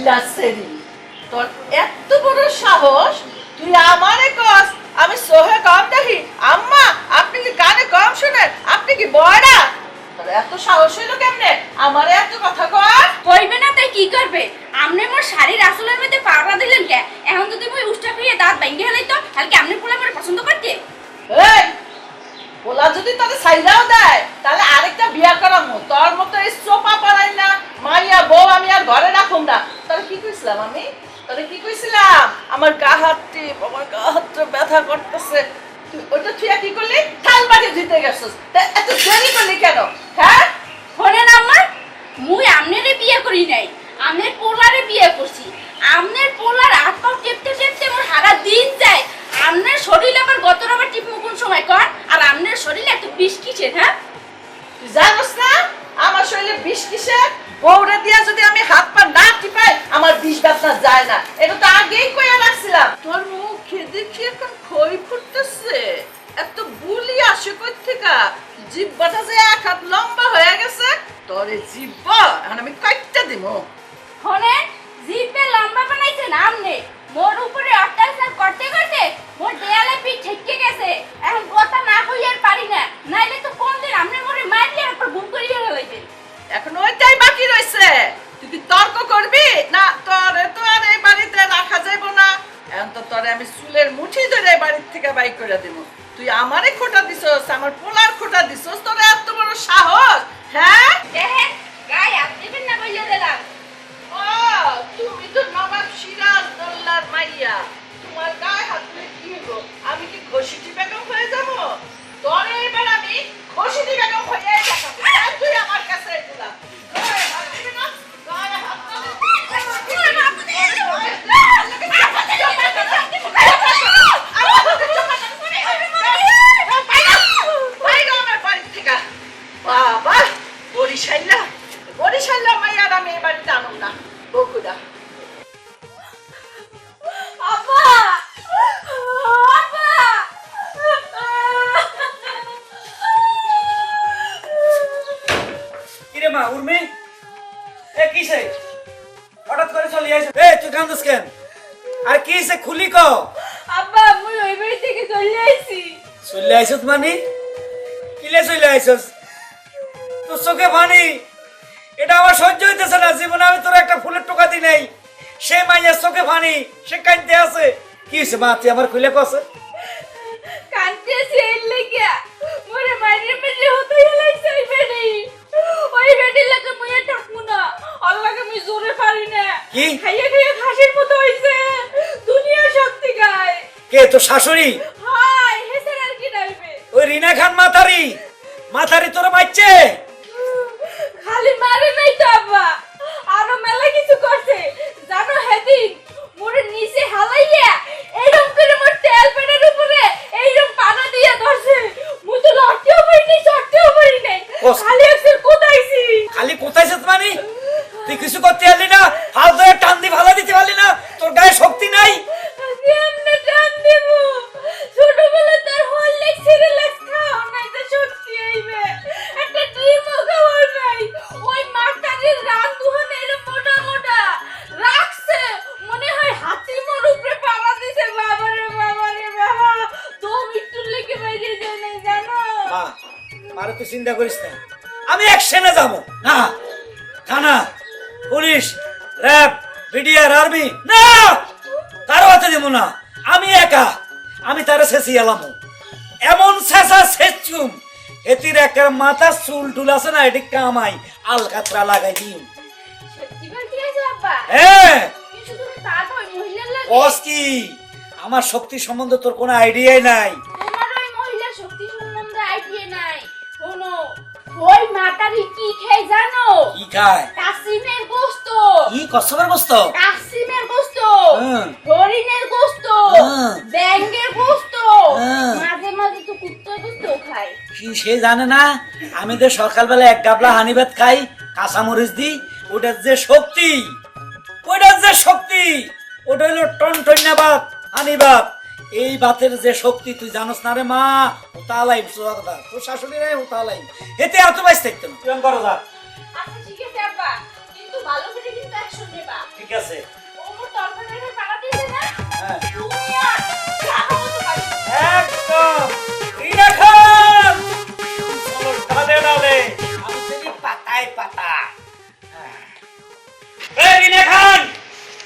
চাইল্লা সেরি তোর এত বড় সাহস তুই আমারে কস আমি সোহে কম দেখি। আম্মা আপনি কি কানে কম শুনেন? আপনি কি বয়রা? তোর এত সাহস হইল কেমনে? আমারে এত কথা কর কইবে না তাই কি করবে? আমনে মোর শাড়ির আসলের মধ্যে পাড়া দিলেন কে? এখন যদি মই উষ্টা খাইয়ে দাঁত ভাঙ্গে হেলাই তো তাহলে কি আমনে পোলা আমার পছন্দ করতে? এই ওলা যদি তোকে সাইজাও দেয় তাহলে আরেকটা বিয়া করামু। তোর মতো এই সোপা পারাই না মাইয়া, বউ, আমি আর ঘরে রাখুম না। তাহলে কি কইছিলাম আমি? তাহলে কি কইছিলাম? আমার গা হাতটি আমার গা হাতটা ব্যথা করতেছে। ওটা তুই কি করলি? থাল বাড়ি দিতে গেছিস। এত দেরি করলি কেন? হ্যাঁ? শোনেন আমার মুই আমনেরে বিয়ে করি নাই। বরিশাইলা বরিশাইলা মাইয়ার আমি এই বাড়িতে না। বকুদা মা উর্মি? এ কিসে হঠাৎ করে চলে আইছে এ তুই কান্দস কেন? আর কিসে খুলি ক? আব্বা মুই ওই বাড়ি থেকে চলে আইছি। চলে আইছস মানে? কিলে চলে আইছস তোর চোখে পানি। এটা আমার সহ্য হইতেছে না। জীবনে আমি তোর একটা ফুলের টোকা দি নাই। সে মাইয়ার চোখে পানি সে কাঁদতে আছে। কি হয়েছে মা তুই আমার খুলে কছে লাগিয়া মোরে মাইরে হতে বেডি। ওই বেডি লাগে মুই থাকমু না। আল্লাহকে মুই জোরে পারি না। কি? খাইয়ে খাইয়ে মতো হইছে। দুনিয়া শক্তি গায়। কে তোর শাশুড়ি? তুই চিন্তা করিস না। আমি অ্যাকশনে যাব। না থানা পুলিশ র্যাব বিডিআর আর্মি না কারও হাতে দেবো না। আমি একা। আমি তারা শেষি এলাম। এমন শেষা শেষচুম। এতির একটা মাথার চুল টুল আছে না এটি কামাই আলকাতরা লাগাই বাবা হ্যাঁ। আমার শক্তি সম্বন্ধে তোর কোনো আইডিয়াই নাই। ওই মাতারি কি জানো? কি খায়? কাসিমের গোস্ত। কি? কষ্টকর বস্ত কাসিমের গোস্ত। হ্যাঁ। হরিণের গোস্ত। হ্যাঁ। ব্যাঙ্গের গোস্ত। হ্যাঁ। মাঝে মাঝে তো কুত্তার গোস্ত খায়। কি সে জানে না? আমি তো সকালবেলা এক গাবলা হানি ভাত খাই কাঁচামরিচ দিই ওটার যে শক্তি ওটার যে শক্তি ওটা হলো টন টন্যাবাদ ভাত হানি ভাত। এই ভাতের যে শক্তি তুই জানোস না রে মা? উতালাই কথা তোর শাশুড়ি রে উতালাই এতে এত বাইস থাকতো তুই করো যা আচ্ছা ঠিক আছে আব্বা। কিন্তু ভালো করে কিন্তু অ্যাকশন দেবা ঠিক আছে। ওমর তরকারি পাড়া দিয়েছে না? হ্যাঁ। আর তো একদম। পাতায় পাতা। এই রিনা খান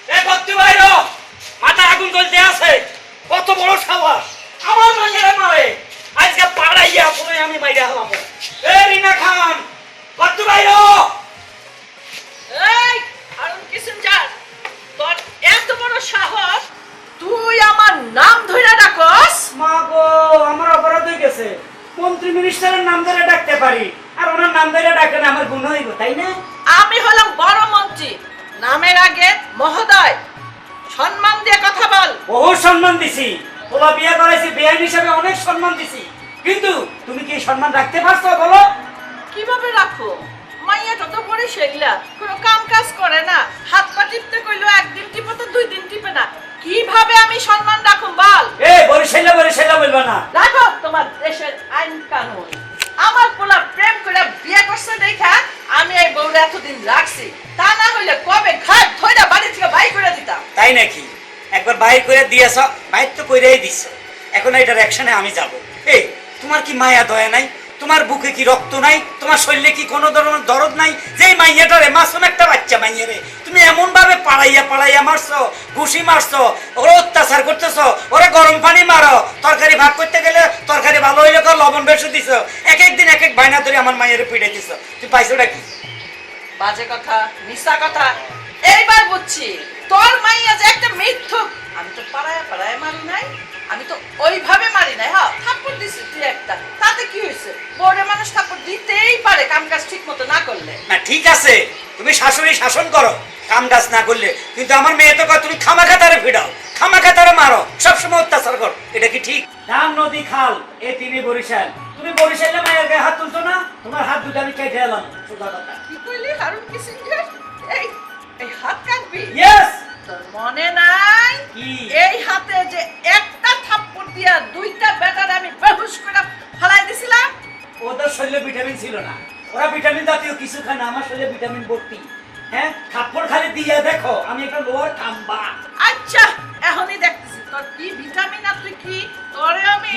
এ ভক্তি বাইরো মাথা আগুন জ্বলতে আছে। কত বড় সাবাস আমার মাইয়ারে মারে। আজকে পাড়াইয়া পুরো আমি মাইরা হলাম এ রিনা খান ভক্তি বাইরো? এই হারুন কিসিঞ্জার তোর এত বড় সাহস তুই আমার নাম ধরে ডাকস? মা গো আমার অপরাধ হয়ে গেছে। মন্ত্রী মিনিস্টারের নাম ধরে ডাকতে পারি। আর ওনার নাম ধরে ডাকলে না আমার গুণ হইব তাই না? আমি হলাম বড় মন্ত্রী। নামের আগে মহোদয় সম্মান দিয়ে কথা বল। বহু সম্মান দিছি। তোলা বিয়ে করাইছি বেআইন হিসাবে অনেক সম্মান দিছি। কিন্তু তুমি কি সম্মান রাখতে পারছ বলো? কীভাবে রাখো মাইয়াটা তো পরে সেগলা কোনো কাম কাজ করে না। হাত পা টিপতে কইলো একদিন টিপে তো দুই দিন টিপে না। কীভাবে আমি সম্মান রাখুম বল? এ বরিশাইলা বরিশাইলা বলবা না। রাখো তোমার দেশের আইন কানুন। আমার পোলা প্রেম করে বিয়ে করছে দেখা আমি এই বউরে এতদিন রাখছি। তা না হইলে কবে ঘাট ধইরা বাড়ি থেকে বাই করে দিতাম তাই নাকি? একবার বাইর করে দিয়েছ, বাইর তো কইরাই দিছ। এখন এটার অ্যাকশনে আমি যাব। এই, তোমার কি মায়া দয়া নাই? তোমার বুকে কি রক্ত নাই? তোমার শরীরে কি কোনো ধরনের দরদ নাই? যেই মাইয়াটারে মাসুম একটা বাচ্চা মাইয়ারে তুমি এমন ভাবে পাড়াইয়া পাড়াইয়া মারছো, ঘুষি মারছো, ওরা অত্যাচার করতেছো, ওরা গরম পানি মারো, তরকারি ভাগ করতে গেলে তরকারি ভালো হইলে কর, লবণ বেশি দিছো এক এক দিন এক এক বাইনা ধরে আমার মাইয়ারে পিড়ে দিছো। তুই পাইছোটা কি? বাজে কথা মিশা কথা, এইবার বুঝছি। তোর মাইয়া যে একটা মিথ্যুক আমি তো পাড়ায় পাড়ায় মারি নাই আমি তো ওইভাবে মারি নাই হ্যাঁ থাপ্পড় দিছি তুই একটা। তাতে কি হয়েছে? বড় মানুষ থাপ্পড় দিতেই পারে কাম কাজ ঠিক মতো না করলে। না ঠিক আছে তুমি শাশুড়ি শাসন করো কাম কাজ না করলে। কিন্তু আমার মেয়ে তো কয় তুমি খামাখা তারে ফিরাও খামাখা তারে মারো সবসময় অত্যাচার করো এটা কি ঠিক? ডান নদী খাল এ তিনি বরিশাল। তুমি বরিশালে মায়ের গায়ে হাত তুলতো না? তোমার হাত দুটো আমি কেটে এলাম। সোজা কথা। কি কইলি হারুন কিসিঞ্জার এই এই হাত কাটবি ইয়েস তোর মনে নাই? কি? এই হাতে যে একটা থাপ্পড় দিয়া দুইটা ব্যাটার আমি বেহুশ করে ফেলাই দিছিলাম? ওদের শরীরে ভিটামিন ছিল না। ওরা ভিটামিন জাতীয় কিছু খায় না আমার শরীরে ভিটামিন ভর্তি। হ্যাঁ? থাপ্পড় খালি দিয়ে দেখো আমি একটা লোয়ার খাম্বা। আচ্ছা এখনই দেখতেছি। তোর কি ভিটামিন আর তুই কি? তোরে আমি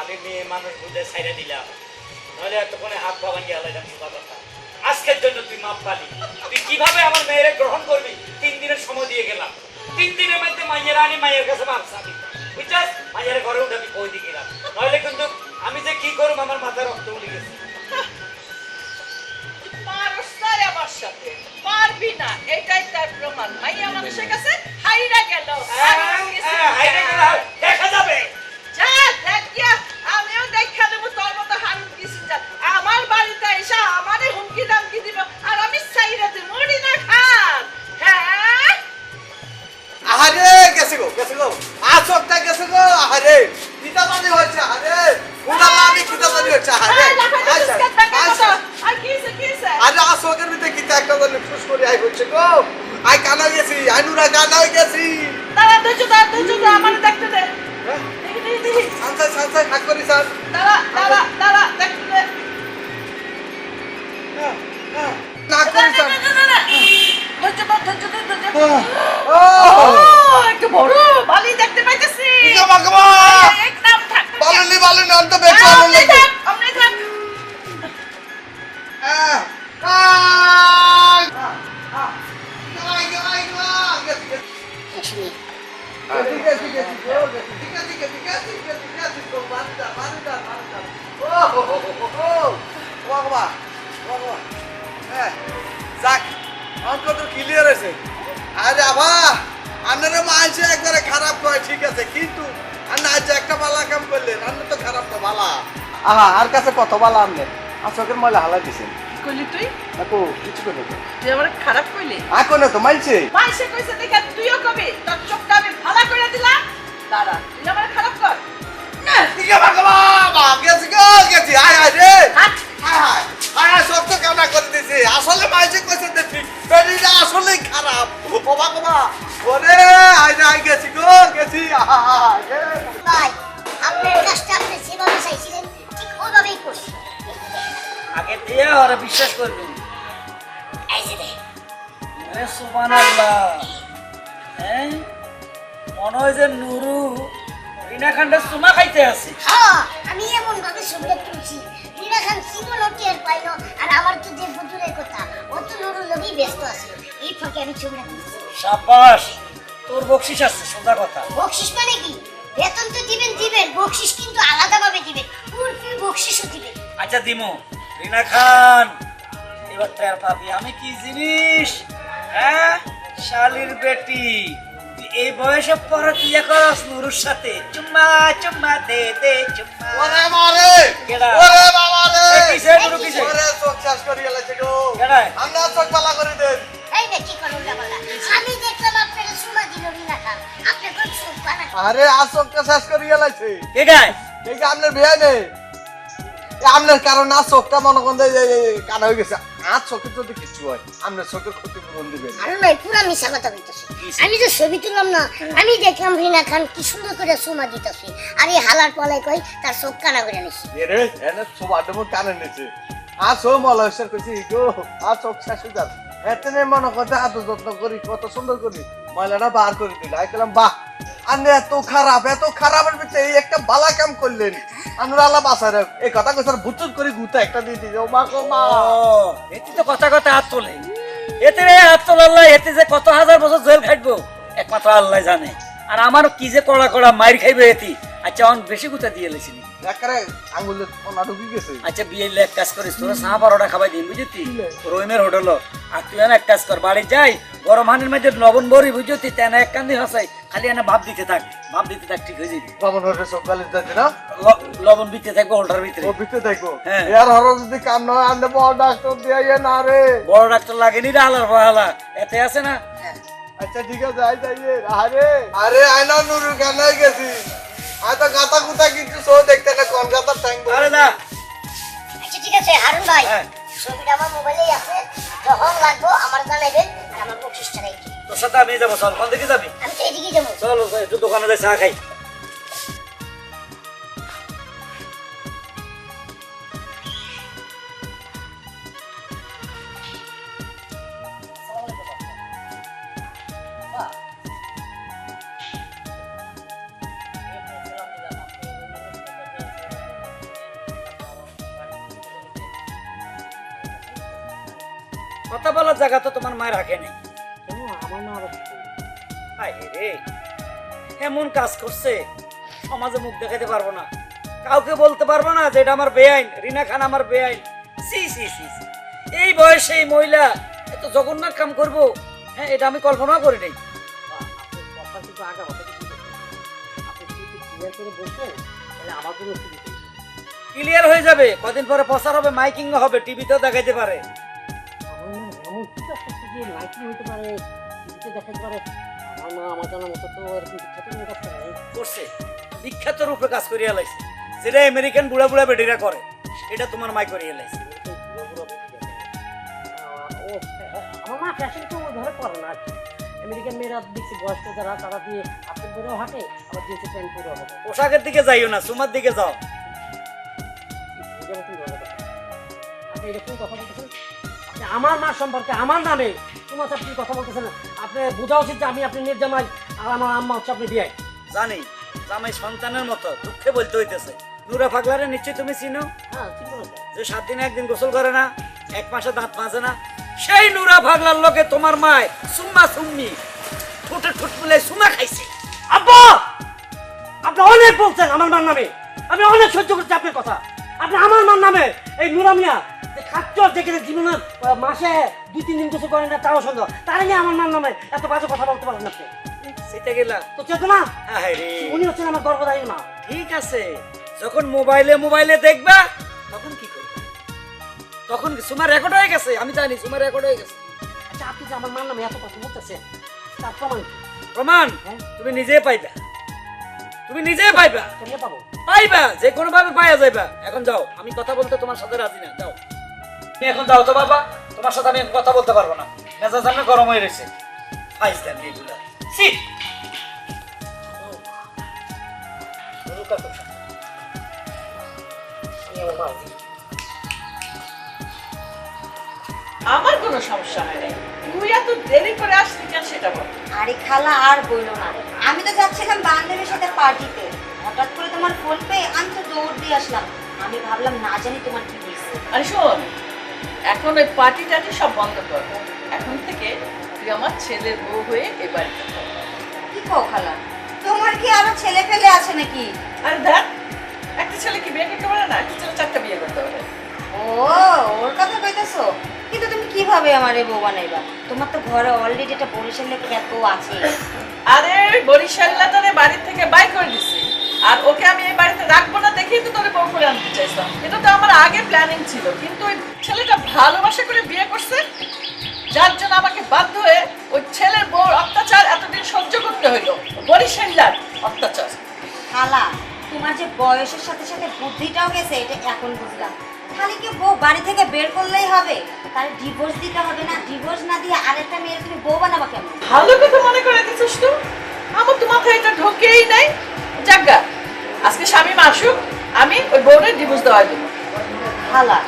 আমি মেয়ে মানুষ বুঝে ছাইড়ে দিলাম। নইলে এতক্ষণে হাত পা ভাঙিয়ে হালাইলাম কথা আজকের জন্য তুই মাপ পালি। তুই কীভাবে আমার মেয়েরে গ্রহণ করবি? তিন দিনের সময় দিয়ে গেলাম। তিন দিনের মধ্যে মাইয়ের আনি মায়ের কাছে মাপ চাবি। বুঝছাস? মায়ের ঘরে উঠে আমি কই দিয়ে গেলাম। নইলে কিন্তু আমি যে কি করব আমার মাথায় রক্ত উঠে গেছে। পারবি না। এটাই তার প্রমাণ। মাইয়া মানুষের কাছে হাইরা গেল। হ্যাঁ, হ্যাঁ, হাইরে গেলে। দেখা বাড়িতে এসে আমারে হুমকি দামকি দিব। আর আমি সাইরা দিব মরি না খান। হ্যাঁ? আহারে গেছে গো গেছে গো। আসরটা গেছে গো আহারে। কিতা জানি হচ্ছে আহারে। উনালা আমি কিতা জানি হচ্ছে আহারে আচ্ছা, আচ্ছা। আর আসরের ভিতরে কিতা একটা জানি ফুস করে আই হচ্ছে গো। আই কানা গেছি আই নুরা কানা গেছি। দাঁড়া, ধৈর্য ধর, ধৈর্য ধর, আমারে দেখতে দে। হ্যাঁ? দেখি, দেখি, দেখি। সানসাই সানসাই হাত করি স্যার। দাঁড়া, দাঁড়া, দাঁড়া, দেখতে দে। হ্যাঁ, হ্যাঁ। না না, করি না, স্যার না, না, না, না। একটু বড় বালি দেখতে পাইতেছি হ্যাঁ। হ্যাঁ আছে ঠিক আছে তো মারদা মারদা মারদা হ্যাঁ যাক অঙ্ক তো ক্লিয়ার আছে আরে আবা আপনারা মানছে একবারে খারাপ কয় ঠিক আছে কিন্তু আর না যে একটা বালা কাম করলেন আপনি তো খারাপ তো বালা। আহা আর কাছে কত বালা আপনি আর চোখের ময়লা হালাই দিছেন। কইলি তুই? দেখো কিছু দেখো তুই আমার খারাপ কইলি আকো না তো মানছে মাইসে কইছে দেখা তুইও কবি তোর চোখটা আমি ভালো করে দিলাম। দাঁড়া তুই আমার খারাপ কর। না দিকে বাবা বাবা গেছি গেছি আয় আয় রে। হাট। তো কামনা করে দিছে আসলে মাইছে কইছে দেখি পেটিটা আসলেই খারাপ। বাবা বাবা। ওরে রে গেছি গো গেছি ভাই আপনার কাজটা আপনি যেভাবে চাইছিলেন ঠিক ওইভাবেই করছি। আগে দিয়ে ওরা বিশ্বাস করবি এই যে দেখ। সুবহানাল্লাহ হ্যাঁ মনে হয় যে নুরু রিনা খান্ডের সুমা খাইতে আছে। হ্যাঁ আমি এমন ভাবে ছবিটা তুলছি পাইলো আর আমার তো যে বুতুরের কথা ও তো নুরুর লগেই ব্যস্ত আছে। এই ফাঁকে আমি ছবিটা তুলছি সাবাস তোর বকশিস আছে সোজা কথা। বকশিস মানে কি? বেতন তো দিবেন দিবেন বকশিস কিন্তু আলাদাভাবে দিবেন। উর্ফি বকশিসও দিবেন? আচ্ছা দিমু রিনা খান এবার টের পাবি আমি কি জিনিস হ্যাঁ? শালির বেটি। এই বয়সে পরে বিয়ে করস নুরুর সাথে? চুম্মা চুম্মা দে দে চুম্মা। ওরে মারে কেডা? ওরে বাবা রে কিসে নুরু কিসে ওরে চোখ শেষ করে গেছে গো? আমরা চোখ পালা করে দেন এই না কি করুন না বলা আমি দেখলাম আপনারা সুমা দিল খান। আপনি কোন আরে চোখটা শেষ করে গেছে কে গায় এই যে আপনার বিয়ে নেই। আপনার কারণ আর চোখটা মনে করেন কানা হয়ে গেছে। আর চোখে যদি কিছু হয় আপনার চোখের ক্ষতিপূরণ দিবেন। আরে নয় পুরা মিশা কথা বলতেছি আমি তো ছবি তুললাম না আমি দেখলাম রিনা খান কি সুন্দর করে সুমা দিতেছি। আর এই হালার পলাই কই তার চোখ কানা করে নিছি। এরে এনে সবার দেবো কানে নিছে। আর সব মলয়েশ্বর কইছি গো আর চোখ হয়ে যাবে। এতনে মনে করতে এত যত্ন করি কত সুন্দর করি। ময়লাটা বার করে দিল। আমি বললাম বাহ আপনি এত খারাপ, এত খারাপের ভিতরে এই একটা বালা কাম করলেন। আমরা আল্লাহ বাসার এই কথা কইসার ভুতুর করে গুতা একটা দিয়ে দিই ও মা গো মা। এতে তো কথা কথা হাত তোলে। এতে রে হাত তোলাল্লাহ এতে যে কত হাজার বছর জেল খাটবো একমাত্র আল্লাহ জানে। আর আমার কি যে কড়া কড়া মাইর খাইবে এটি আচ্ছা অনেক বেশি গুতা দিয়ে লেছিনি একারে আঙ্গুলে ওনা ঢুকি গেছে। আচ্ছা বিয়ে এক কাজ করিস তোরা চা বারোটা খাবাই দিন বুঝতি রহিমের হোটেল। আর তুই এনে এক কাজ কর বাড়ি যাই গরম হানির মধ্যে লবণ বড়ি বুঝতি তেনা এক কান্দি হাসাই খালি এনে ভাব দিতে থাক ভাব দিতে থাক ঠিক হয়ে যাবি। সকালে না? লবণ দিতে থাকব হোল্ডার ভিতরে। ও ভিতরে দেখো হ্যাঁ। এর হর যদি কাম না বড় ডাক্তার দিয়ে না রে। বড় ডাক্তার লাগেনি রে আলার ফালা এতে আছে না? আচ্ছা ঠিক আছে আই যাইয়ে। আরে আরে আয়না নুরু কেন গেছি। আয় তো গাতা গুতা কিছু সো দেখতে না কোন গাতা ট্যাঙ্ক আরে না। আচ্ছা ঠিক আছে হারুন ভাই। হ্যাঁ। ছবিটা আমার মোবাইলেই আছে। যখন লাগবো আমার জানাইবেন আর আমার বকশিসটা রাখি তোর সাথে আমি যাব চল কোন দিকে যাবি? আমি তো এদিকে যাব। চলো দোকানে যাই চা খাই। কথা বলার জায়গা তো তোমার মায়ের রাখে নেই। আমার মা আবার রে এমন কাজ করছে সমাজে মুখ দেখাতে পারব না। কাউকে বলতে পারব না যে এটা আমার বেআইন রিনা খান আমার বেআইন। সি সি সি। এই বয়সে এই মহিলা এত জঘন্য কাম করব হ্যাঁ এটা আমি কল্পনা করি নাই। আগা ক্লিয়ার হয়ে যাবে কদিন পরে প্রচার হবে মাইকিং হবে টিভিতেও দেখাইতে পারে। লাইটিং হতে পারে টিভিতে দেখাতে পারে আমার মা আমার জানার মতো তো এরকম বিখ্যাত কোনো কাজ করে নাই। করছে। বিখ্যাত রূপে কাজ করিয়া লাইছে। যেটা আমেরিকান বুড়া বুড়া বেটিরা করে এটা তোমার মাই করিয়া লাইছে। এরকম পুরো পুরো বেরিয়ে আহ, ও হ্যাঁ, আমার মা ফ্যাশন তো করে না আর কি। আমেরিকান মেয়েরা দেখছি বয়স্ক যারা তারা দিয়ে হাতের পরেও হাঁটে আবার জিন্সের প্যান্ট পরেও হাঁটে। পোশাকের দিকে যাইও না সুমার দিকে যাও। এটা ধরনের কথা। আপনি এরকম কথা বলতেছেন আপনি আমার মা সম্পর্কে আমার নামে তোমার সাথে আপনি কথা বলতেছেন আপনি বোঝা উচিত যে আমি আপনি নির্জামাই আর আমার আম্মা হচ্ছে আপনি বিয়াই। জানি জামাই সন্তানের মতো দুঃখে বলতে হইতেছে। নুরা পাগলারে নিশ্চয়ই তুমি চিনো? হ্যাঁ যে সাত দিনে একদিন গোসল করে না এক মাসে দাঁত মাজে না সেই নুরা পাগলার লোকে তোমার মায় সুম্মা সুম্মি ঠোঁটে ঠোঁট মিলে সুমা খাইছে। আব্বা! আপনি অনেক বলছেন আমার মার নামে। আমি অনেক সহ্য করছি আপনার কথা। আপনি আমার মার নামে। এই নুরা মিয়া যে খাচ্চর যেখানে জীবনে মাসে দুই তিন দিন গোসল করেন না তাও সন্দেহ। তার নিয়ে আমার মার নামে এত বাজে কথা বলতে পারেন আপনি। সেটা গেলা। তো চেতনা উনি হচ্ছেন আমার গর্ভদায়ী মা। ঠিক আছে। যখন মোবাইলে মোবাইলে দেখবা তখন কি করবে? তখন সুমার রেকর্ড হয়ে গেছে? আমি জানি সুমার রেকর্ড হয়ে গেছে। আচ্ছা আপনি যে আমার মার নামে এত কথা বলতেছেন তার প্রমাণ? প্রমাণ? হ্যাঁ? তুমি নিজে পাইবা। তুমি নিজে পাইবা। পাইবা যে কোনো ভাবে পাইয়া যাইবা। এখন যাও আমি কথা বলতে তোমার সাথে রাজি না। যাও। তুমি এখন যাও তো বাবা তোমার সাথে আমি কথা বলতে পারব না মেজাজ আমি গরম হয়ে রয়েছে ফাইজ দেন এগুলা আমি আমার কোনো সমস্যা হয় নাই তুই এত দেরি করে আসলি কেন সেটা বল আরে খালা আর বইলো না আমি তো যাচ্ছিলাম বান্ধবীর সাথে পার্টিতে হঠাৎ করে তোমার ফোন পেয়ে আমি তো দৌড় দিয়ে আসলাম আমি ভাবলাম না জানি তোমার কি হয়েছে আরে শোন এখন ওই পার্টি টাটি সব বন্ধ কর। এখন থেকে তুই আমার ছেলের বউ হয়ে এ বাড়িতে কি কও খালা? তোমার কি আরও ছেলে ফেলে আছে নাকি? আরে দেখ একটা ছেলে কি বিয়ে করতে পারে না? একটা ছেলে চারটা বিয়ে করতে পারে। ও ওর কথা কইতেছো? কিন্তু তুমি কীভাবে আমারে বউ বানাইবা? তোমার তো ঘরে অলরেডি একটা বরিশালের খ্যাত আছে। আরে বরিশাল্লাটারে বাড়ি থেকে বাই করে দিছি। আর ওকে আমি এই বাড়িতে রাখব না দেখেই তো তোরে বউ করে আনতে চাইছিলাম। এটা তো আমার আগে প্ল্যানিং ছিল কিন্তু ওই ছেলেটা ভালোবাসা করে বিয়ে করছে যার জন্য আমাকে বাধ্য হয়ে ওই ছেলের বউর অত্যাচার এতদিন সহ্য করতে হইল। বরিশাল্লার অত্যাচার। খালা তোমার যে বয়সের সাথে সাথে বুদ্ধিটাও গেছে এটা এখন বুঝলাম। খালি কি বউ বাড়ি থেকে বের করলেই হবে? তার ডিভোর্স দিতে হবে না ডিভোর্স না দিয়ে আরেকটা মেয়ের তুমি বউ বানাবা কেমন ভালো কথা মনে করে দিছিস তো আমার তো মাথায় এটা ঢোকেই নাই। যাজ্ঞা আজকে স্বামী আসুক আমি ওই বউরের ডিভোর্স দেওয়া দেবো খালা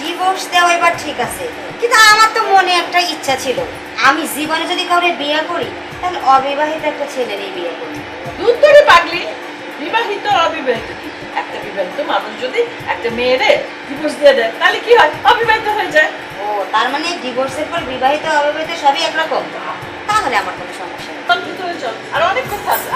ডিভোর্স দেওয়া এবার ঠিক আছে কিন্তু আমার তো মনে একটা ইচ্ছা ছিল। আমি জীবনে যদি কাউরে বিয়ে করি তাহলে অবিবাহিত একটা ছেলেরই বিয়ে করি দুধ ধরে পাগলি। বিবাহিত অবিবাহিত একটা বিবাহিত মানুষ যদি একটা মেয়েরে ডিভোর্স দিয়ে দেয় তাহলে কি হয়? অবিবাহিত হয়ে যায়। ও তার মানে ডিভোর্সের পর বিবাহিত অবিবাহিত সবই একরকম? তাহলে আমার কোনো সমস্যা নেই। আর অনেক কথা আছে।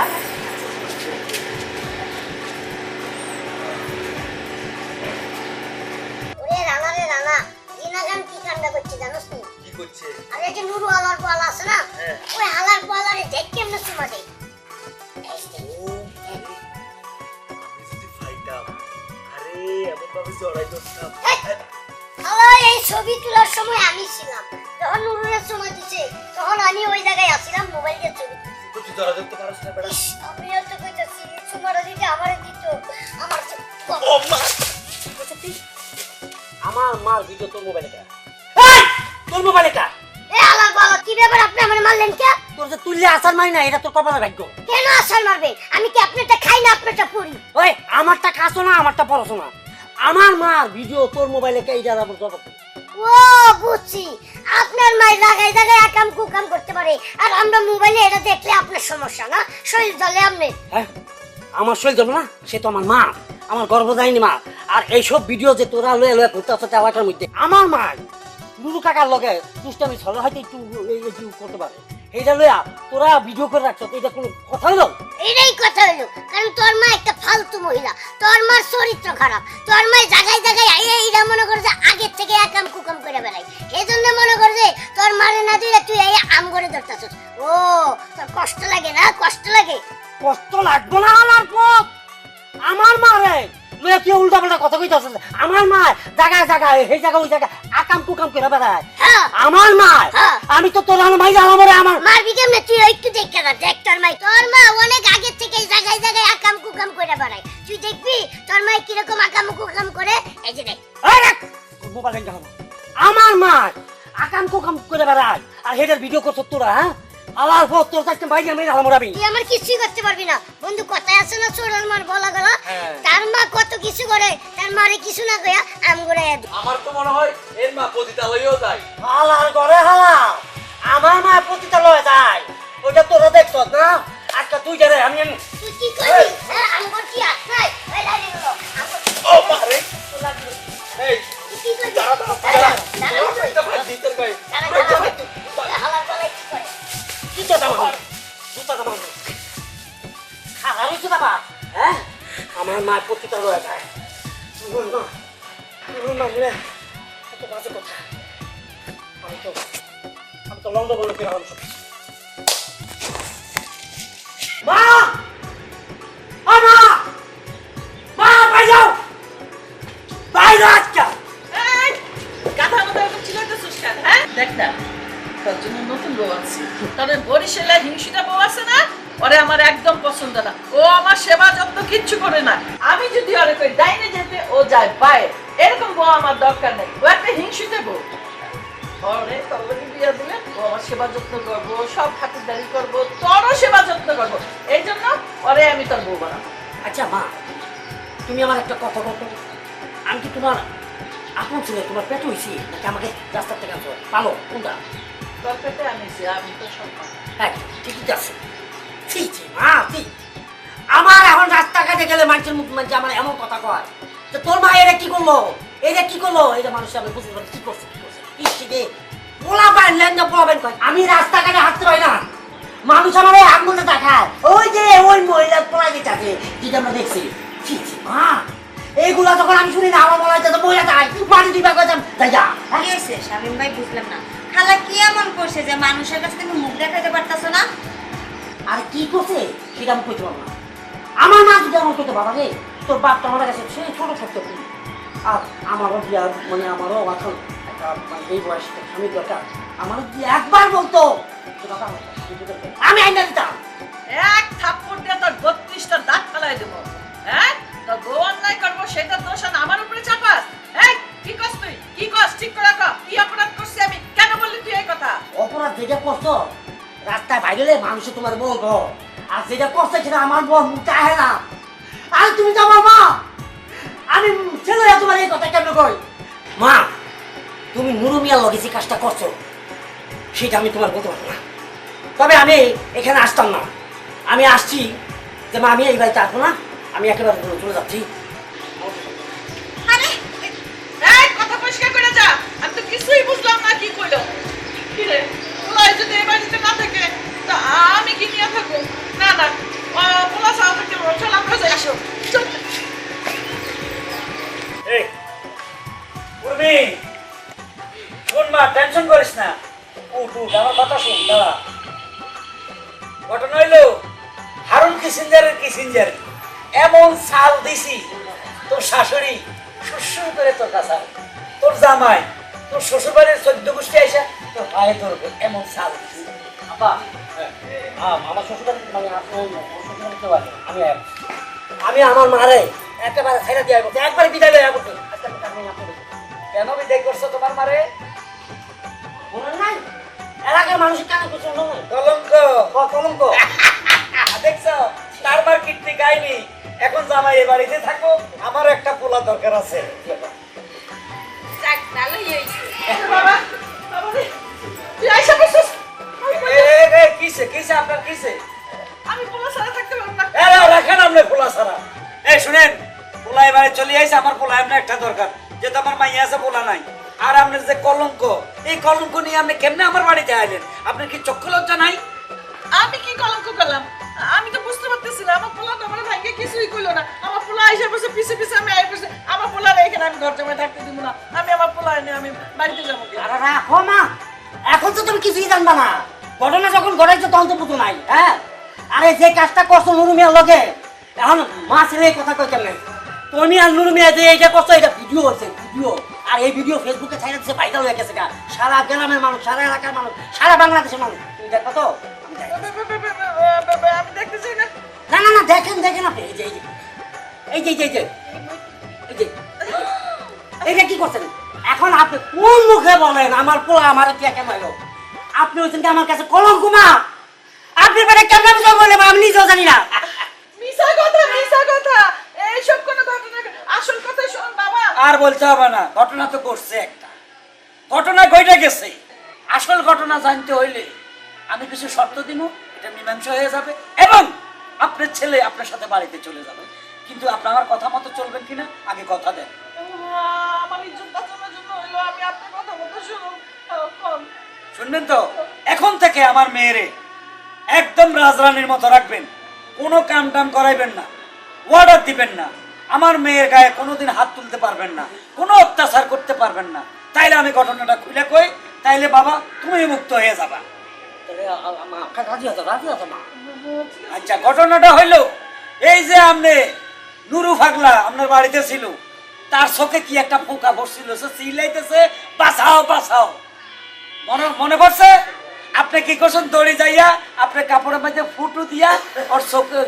এই যে নুরু আলার পাল আছে না হ্যাঁ। ওই হালার পালারে দেখ কেমনে দেয়। এই আমি আরে ছবি তোলার সময় আমি ছিলাম। যখন নুরুরের সময় দিছে তখন আমি ওই জায়গায় আসছিলাম মোবাইল দিয়ে ছবি তো তুই জড়া ধরতে পারছ না বেটা? ইস, আমিও তো কইতাছি দিতে আমারে দিত আমার ও মা! আমার মার ভিডিও তোর মোবাইলে মারলেন কে তোর যে তুললে আসার মাই না এটা তোর কপালের ভাগ্য। কেন আসার মারবে? আমি কি আপনারটা খাই না আপনারটা পড়ি ওই আমারটা কাছো না আমারটা পড়াশোনা আমার মার ভিডিও তোর মোবাইলে কে এইটা আবার জবাব ও বুঝছি। আপনার মায়ের জায়গায় জায়গায় একাম কুকাম করতে পারে। আর আমরা মোবাইলে এটা দেখলে আপনার সমস্যা না? শরীর দলে আপনি। হ্যাঁ আমার শরীর যাবে না? সে তো আমার মা। আমার গর্ব যায়নি মা। আর এইসব ভিডিও যে তোরা লয়ে লয়ে ঘুরতে আসতে মধ্যে। আমার মা লুলু কাকার লগে দুষ্টামি ছলে হয়তো একটু এই- একটু করতে পারে। এইটা লইয়া তোরা ভিডিও করে রাখছো এটা কোনো কথা হলো? এটাই কথা হলো কারণ তোর মা একটা ফালতু মহিলা। তোর মার চরিত্র খারাপ। তোর মা জায়গায় জায়গায় এই এইটা মনে করে যে আগের থেকে একাম কুকাম করে বেড়াই এই জন্য মনে করে যে তোর মারে না দিলে তুই এই আম করে ধরতেছিস। ও তোর কষ্ট লাগে না? কষ্ট লাগে? কষ্ট লাগবো না আমার পথ আমার মা রে লইয়া উল্টা পাল্টা কথা কইতে আমার মা জায়গায় জায়গায় এই জায়গা ওই জায়গা আকাম কুকাম করে বেড়ায়। হ্যাঁ। আমার মা হ্যাঁ। আমি তো তোর মাই জানাব রে আমার মারবি কেমনে? তুই একটু দেখে না দেখ তোর মাই তোর মা অনেক আগে থেকে জায়গায় জায়গায় আকাম কুকাম করে বেড়ায়। তুই দেখবি তোর মাই কীরকম আকাম কুকাম করে? এই যে দেখ। এই দেখ, মোবাইল আমার মা আকাম কুকাম করে বেড়ায়। আর হেটার ভিডিও করছ তোরা হ্যাঁ? আলার পর তোর কাছে বাইরে আমি আলাম আমি তুই আমার কিছুই করতে পারবি না বন্ধু কথায় আছে না চোরের মার বলা গলা হ্যাঁ। তার মা কত কিছু করে তার মারে কিছু না কইয়া আম করে আমার তো মনে হয় এর মা পতিতালয়েও যায় হালার করে হালা আমার মা প্রতিটা লয়ে যায় ওইটা তোরা দেখছ না আজকে তুই জানে আমি আমি- তুই কি করবি হ্যাঁ আম কর কি নাই ওই লাইনে গেলো ও মা রে এই তুই কি করবি দাঁড়া দাঁড়া দাঁড়া, দাঁড়া দাঁড়া, দাঁড়া দাঁড়া, কি তো দাম জুতা দাম খারাপ জুতা বা হ্যাঁ আমার মা প্রতিটা লয়ে যায় এত বাজে কথা। আমি তো আমি তো লন্ডন বলে ফিরালাম সব মা! ও মা! মা বাই যাও বাই যাও আজকে! এই, গাধার মতো এরকম চিল্লাইতেছিস কেন, হ্যাঁ? দেখ না, তোর জন্য বউ আছে। তবে বরিশালের হিংসুটা বউ আছে না? ওরে আমার একদম পছন্দ না। ও আমার সেবা যত্ন কিচ্ছু করে না। আমি যদি ওরে কই ডাইনে যেতে ও যায় বাইরে এরকম বউ আমার দরকার নেই। ও একটা হিংসুতে বউ। ওরে ও আমার সেবা যত্ন করব, সব খাতিরদারি করব, তোরও সেবা যত্ন করব। এই জন্য ওরে আমি তোর বউ বানাবো। আচ্ছা মা, তুমি আমার একটা কথা বলতো। আমি কি তোমার আপন ছেলে, তোমার পেট হয়েছি নাকি আমাকে রাস্তার থেকে পালো, কোনটা? আমি তো সব হ্যাঁ ঠিকই আছে। ছি ছি মা ছি। আমার এখন রাস্তাঘাটে গেলে মানুষের মুখ মানে আমার এমন কথা কয়। তো তোর মা এটা কি করল? এটা কি করল? এটা মানুষ আমি বুঝতে পারি কি করছে কি করছে। ইসি পোলা লেনজা পোলাবেন কয়। আমি রাস্তাঘাটে হাঁটতে পারি না। মানুষ আমার এই আঙুলে দেখায়। ওই যে ওই মহিলা পোলা যেটা আছে যেটা আমরা দেখছি। ছি ছি মা। এইগুলা যখন আমি শুনি না আমার হচ্ছে তো মহিলা যায় মাটি দিবা কইতাম তাই যা। শামিম ভাই বুঝলাম না। খালা কি এমন করছে যে মানুষের কাছে তুমি মুখ দেখাতে পারতাছো না? আর কি করছে? সেটা আমি কইতে পারব না। আমার মা যদি আমার কইতে বাবা রে তোর বাপ তো আমার কাছে সে ছোট ছোট্ট পুলি আর আমারও বিয়া মানে আমারও এখন একটা মানে এই বয়সে স্বামী দরকার। আমারও যদি একবার বলতো আমি আইনা দিতাম। এক থাপ্পড় দিয়ে তোর বত্রিশটা দাঁত ফেলাই দেবো। হ্যাঁ? তো গো অন্যায় করব সেটা দোষ আমার উপরে চাপাস। হ্যাঁ? কি কস তুই? কি কস ঠিক করে কর কি অপরাধ অপরাধ যেটা করছ রাস্তায় বাইরে মানুষে তোমার বলব আর যেটা করছে সেটা আমার বউ চাহে না। আর তুমি তো আমার মা। আমি ছেলেরা তোমার এই কথা কেন কই? মা, তুমি নুরু মিয়ার লগে যে কাজটা করছ, সেটা আমি তোমার বলতে পারব না। তবে আমি এখানে আসতাম না। আমি আসছি যে মা, আমি এই বাড়িতে আসব না। আমি একেবারে চলে যাচ্ছি। এমন আপা আম, আমার শ্বশুরবাড়ি মানে আপনার আমি আমি। আমার মারে একেবারে ছেড়ে দিয়ে বলতে একবারে বিদায় টাকা নিয়ে আপনাদের কেন বিদায় করছ তোমার মারে? মনে নাই? এলাকার মানুষের কানে কিছু কলঙ্ক কলঙ্ক। দেখছ তার মার কীর্তি গাইনি। এখন জামাই এ বাড়িতে থাকো। আমার একটা পোলা দরকার আছে। বাবা। তুই আইসা বসছিস কিসে কিসে আপনার কিসে? আমি পোলা ছাড়া থাকতে পারব না। এ, রাখেন আপনি পোলা সারা এই শুনেন পোলা এবারে চলে আইছে আমার পোলা এমন একটা দরকার। যেহেতু আমার মাইয়া আছে পোলা নাই। আর আপনার যে কলঙ্ক এই কলঙ্ক নিয়ে আপনি কেমনে আমার বাড়িতে আইলেন? আপনার কি চক্ষু লজ্জা নাই? আমি কি কলঙ্ক করলাম আমি তো বুঝতে পারতেছি না আমার পোলা তো আমার ভাইকে কিছুই কইলো না। আমার পোলা আইসা বসে পিছে পিছে আমি আই বসে আমার পোলা এখানে আমি ঘর জমায় থাকতে দিব না। আমি আমার পোলা এনে আমি বাড়িতে যাব আরে রাখো মা এখন তো তুমি কিছুই জানবা না ঘটনা যখন ঘটাইছো তখন তো বুঝো নাই হ্যাঁ আরে যে কাজটা করছ নুরু মিয়ার লগে এখন মা ছেলে কথা কই কেমনে তুমি আর নুরু মিয়া যে এইটা করছ এটা ভিডিও হয়েছে ভিডিও আর এই ভিডিও ফেসবুকে ছাইড়া দিচ্ছে ভাইরাল হয়ে গেছে গা। সারা গ্রামের মানুষ সারা এলাকার মানুষ সারা বাংলাদেশের মানুষ তুমি দেখো তো আমি দেখো। আমি দেখতে না না না না দেখেন দেখেন আপনি এই যে এই যে এই যে এই যে এই যে এইটা কি করছেন এখন আপনি কোন মুখে বলেন? আমার পোলা আমার টিয়া কেন এলো আপনি হচ্ছেন কি আমার কাছে কলঙ্ক মা? আপনি মানে কেমন বিষয় বললেন আমি নিজেও জানি না। মিশা কথা মিশা কথা। এইসব কোনো ঘটনা। আসল কথা শোন বাবা। আর বলতে হবে না ঘটনা তো করছে একটা। ঘটনা কইটা গেছে। আসল ঘটনা জানতে হইলে আমি কিছু শর্ত দিব এটা মীমাংসা হয়ে যাবে। এবং আপনার ছেলে আপনার সাথে বাড়িতে চলে যাবে। কিন্তু আপনি আমার কথা মতো চলবেন কিনা? আগে কথা দেন। আমার ইজ্জত বাঁচানোর আমি আপনার কথা মতো শুনুন। শুনবেন তো? এখন থেকে আমার মেয়েরে একদম রাজরানীর মতো রাখবেন। কোনো কাম টাম করাইবেন না অর্ডার দিবেন না। আমার মেয়ের গায়ে কোনোদিন হাত তুলতে পারবেন না কোনো অত্যাচার করতে পারবেন না। তাইলে আমি ঘটনাটা খুলে কই? তাইলে বাবা তুমি মুক্ত হয়ে যাবা। আচ্ছা ঘটনাটা হইল এই যে আপনি নুরু ফাগলা আপনার বাড়িতে ছিল তার চোখে কি একটা পোকা বসছিল? চিল্লাইতেছে, বাঁচাও বাঁচাও। মনে মনে পড়ছে? আপনি কি করছেন? দড়ি যাইয়া আপনি কাপড়ের মধ্যে ফুটু দিয়া ওর চোখে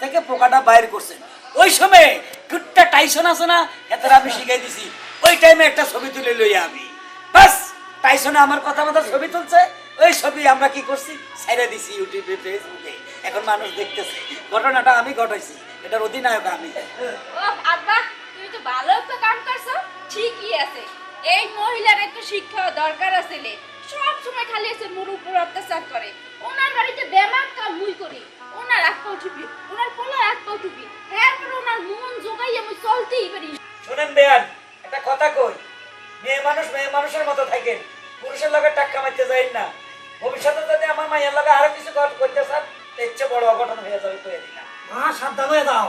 থেকে পোকাটা বাইর করছেন। ওই সময় গুটটা টাইসন আছে না? এত আমি শিখাই দিছি। ওই টাইমে একটা ছবি তুলে লই আমি। বাস, টাইসনে আমার কথা মতো ছবি তুলছে। ওই ছবি আমরা কি করছি? ছেড়ে দিছি ইউটিউবে ফেসবুকে এখন মানুষ দেখতেছে। ঘটনাটা আমি ঘটাইছি। এটার অধিনায়ক আমি। ভালো একটা কাম করছ? ঠিকই আছে। শিক্ষা দরকার আছে সব সময় খালি এসে মোর উপর অত্যাচার করে। ওনার বাড়িতে বেমাক কাম মুই করি। ওনার এক পাও টিপি ওনার পোলা এক পাও টিপি এরপর ওনার মন জোগাই আমি চলতেই পারি। শুনেন বেয়ান একটা কথা কই। মেয়ে মানুষ মেয়ে মানুষের মতো থাকেন। পুরুষের লগে টাক্কা মারতে যাই না। ভবিষ্যতে যদি আমার মায়ের লগে আরও কিছু করতে চান চেয়ে বড় অঘটন হয়ে যাবে কয়ে দিলাম মা সাবধান হয়ে দাও